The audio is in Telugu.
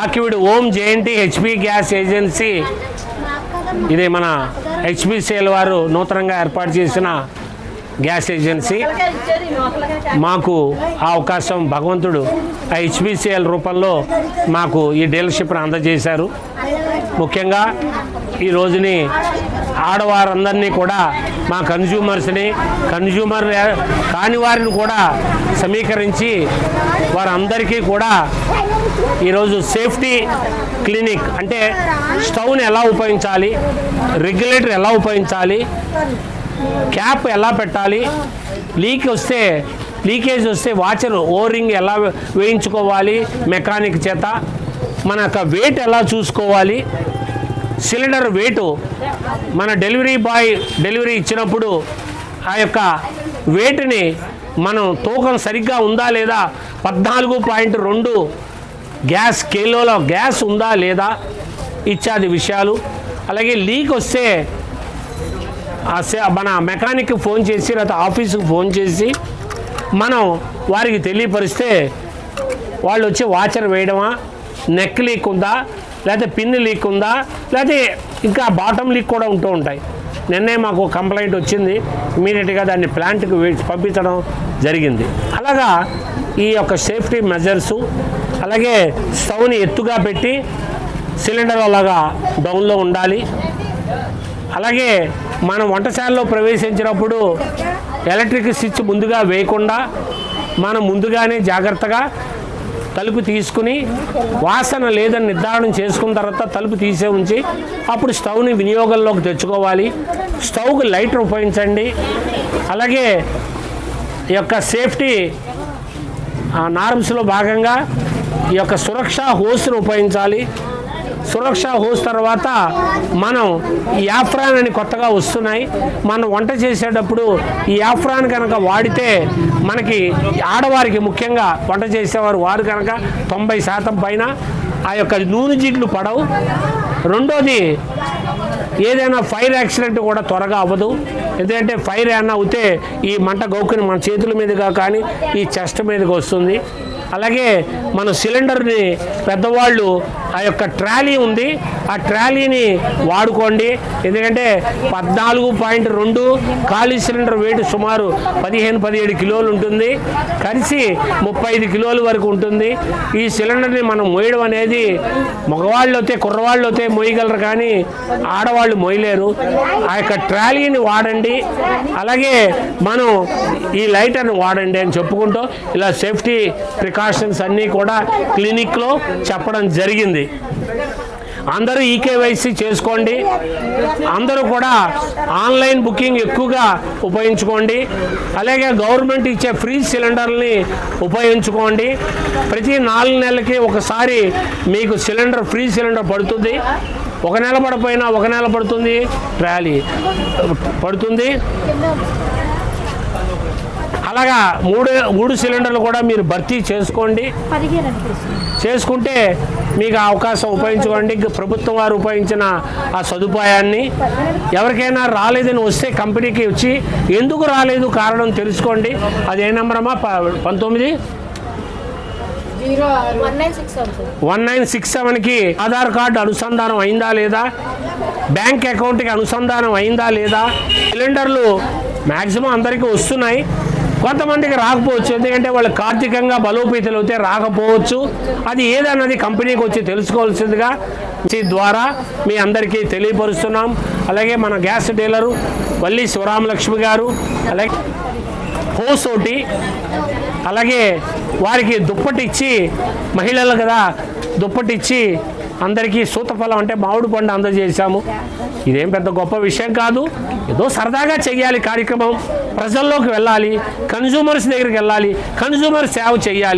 Akividu Om Jayanthi HP gas agency. ఇది మన హెచ్పిసిఎల్ వారు నూతనంగా ఏర్పాటు చేసిన గ్యాస్ ఏజెన్సీ. మాకు ఆ అవకాశం భగవంతుడు ఆ హెచ్పిసిఎల్ రూపంలో మాకు ఈ డీలర్షిప్ను అందజేశారు. ముఖ్యంగా ఈ రోజుని ఆడవారందరినీ కూడా మా కన్జ్యూమర్స్ని కన్జ్యూమర్ కాని వారిని కూడా సమీకరించి వారందరికీ కూడా ఈరోజు సేఫ్టీ క్లినిక్ అంటే స్టవ్ని ఎలా ఉపయోగించాలి రెగ్యులేటర్ ఎలా ఉపయోగించాలి క్యాప్ ఎలా పెట్టాలి లీక్ వస్తే లీకేజ్ వస్తే వాచర్ ఓరింగ్ ఎలా వేయించుకోవాలి మెకానిక్ చేత మన యొక్క వెయిట్ ఎలా చూసుకోవాలి సిలిండర్ వెయిట్ మన డెలివరీ బాయ్ డెలివరీ ఇచ్చినప్పుడు ఆ యొక్క వెయిట్ని మనం తూకం సరిగ్గా ఉందా లేదా? పద్నాలుగు పాయింట్ రెండు గ్యాస్ కిలోల గ్యాస్ ఉందా లేదా? ఇత్యాది విషయాలు. అలాగే లీక్ వస్తే ఆ సే- మన మెకానిక్ ఫోన్ చేసి లేకపోతే ఆఫీసుకు ఫోన్ చేసి మనం వారికి తెలియపరిస్తే వాళ్ళు వచ్చి వాచర్ వేయడమా? నెక్ లీక్ ఉందా? లేకపోతే పిన్ లీక్ ఉందా? లేకపోతే ఇంకా బాటమ్ లీక్ కూడా ఉంటూ ఉంటాయి. నిన్నే మాకు కంప్లైంట్ వచ్చింది. ఇమీడియట్గా దాన్ని ప్లాంట్కి పంపించడం జరిగింది. అలాగా ఈ యొక్క సేఫ్టీ మెజర్సు అలాగే స్టవ్ని ఎత్తుగా పెట్టి సిలిండర్ అలాగా డౌన్లో ఉండాలి. అలాగే మనం వంటశాలలో ప్రవేశించినప్పుడు ఎలక్ట్రిక్ స్విచ్ ముందుగా వేయకుండా మనం ముందుగానే జాగ్రత్తగా తలుపు తీసుకుని వాసన లేదని నిర్ధారణ చేసుకున్న తర్వాత తలుపు తీసే ఉంచి అప్పుడు స్టవ్ని వినియోగంలోకి తెచ్చుకోవాలి. స్టవ్కి లైటర్ ఉపయోగించండి. అలాగే ఈ యొక్క సేఫ్టీ ఆ నార్మ్స్లో భాగంగా ఈ యొక్క సురక్ష హోస్ను ఉపయోగించాలి. సురక్ష హోస్ తర్వాత మనం ఈ యాఫ్రాన్ అని కొత్తగా వస్తున్నాయి. మనం వంట చేసేటప్పుడు ఈ యాఫ్రాన్ కనుక వాడితే మనకి ఆడవారికి ముఖ్యంగా వంట చేసేవారు వారు కనుక తొంభై శాతం పైన ఆ యొక్క నూనె జిడ్లు పడవు. రెండోది ఏదైనా ఫైర్ యాక్సిడెంట్ కూడా త్వరగా అవ్వదు. ఎందుకంటే ఫైర్ ఏమన్నా అవుతే ఈ మంట గౌకుని మన చేతుల మీదుగా కానీ ఈ చెస్ట్ మీదకి వస్తుంది. అలాగే మన సిలిండర్ని పెద్దవాళ్ళు ఆ యొక్క ట్రాలీ ఉంది. ఆ ట్రాలీని వాడుకోండి. ఎందుకంటే పద్నాలుగు పాయింట్ రెండు ఖాళీ సిలిండర్ వెయిట్ సుమారు పదిహేను పదిహేడు కిలోలు ఉంటుంది. కలిసి ముప్పై ఐదు కిలోల వరకు ఉంటుంది. ఈ సిలిండర్ని మనం మోయడం అనేది మగవాళ్ళు అయితే కుర్రవాళ్ళు అయితే మోయగలరు కానీ ఆడవాళ్ళు మోయలేరు. ఆ యొక్క ట్రాలీని వాడండి. అలాగే మనం ఈ లైటర్ని వాడండి అని చెప్పుకుంటూ ఇలా సేఫ్టీ ప్రికాషన్స్ అన్నీ కూడా క్లినిక్లో చెప్పడం జరిగింది. అందరూ ఈకేవైసీ చేసుకోండి. అందరూ కూడా ఆన్లైన్ బుకింగ్ ఎక్కువగా ఉపయోగించుకోండి. అలాగే గవర్నమెంట్ ఇచ్చే ఫ్రీ సిలిండర్ని ఉపయోగించుకోండి. ప్రతి నాలుగు నెలలకి ఒకసారి మీకు సిలిండర్ ఫ్రీ సిలిండర్ పడుతుంది. ఒక నెల పడిపోయినా ఒక నెల పడుతుంది. ర్యాలీ పడుతుంది. అలాగా మూడు మూడు సిలిండర్లు కూడా మీరు భర్తీ చేసుకోండి. పదిహేను చేసుకుంటే మీకు ఆ అవకాశం ఉపయోగించుకోండి. ప్రభుత్వం వారు ఉపయోగించిన ఆ సదుపాయాన్ని. ఎవరికైనా రాలేదని వస్తే కంపెనీకి వచ్చి ఎందుకు రాలేదు కారణం తెలుసుకోండి. అది ఏ నెంబర్ అమ్మా ప- పంతొమ్మిది? వన్ నైన్ సిక్స్ సెవెన్కి. ఆధార్ కార్డు అనుసంధానం అయిందా లేదా? బ్యాంక్ అకౌంట్కి అనుసంధానం అయిందా లేదా? సిలిండర్లు మ్యాక్సిమం అందరికీ వస్తున్నాయి. కొంతమందికి రాకపోవచ్చు. ఎందుకంటే వాళ్ళు కార్తీకంగా బలోపేతలు అయితే రాకపోవచ్చు. అది ఏదన్నది కంపెనీకి వచ్చి తెలుసుకోవాల్సిందిగా ద్వారా మీ అందరికీ తెలియపరుస్తున్నాం. అలాగే మన గ్యాస్ డీలరు వల్లి శివరామలక్ష్మి గారు అలాగే హోస్ అలాగే వారికి దుప్పటిచ్చి మహిళలు కదా దుప్పటిచ్చి అందరికీ సూతఫలం అంటే మామిడి పండు అందజేశాము. ఇదేం పెద్ద గొప్ప విషయం కాదు. ఏదో సరదాగా చెయ్యాలి కార్యక్రమం. ప్రజల్లోకి వెళ్ళాలి. కన్జ్యూమర్స్ దగ్గరికి వెళ్ళాలి. కన్జ్యూమర్ సేవ చేయాలి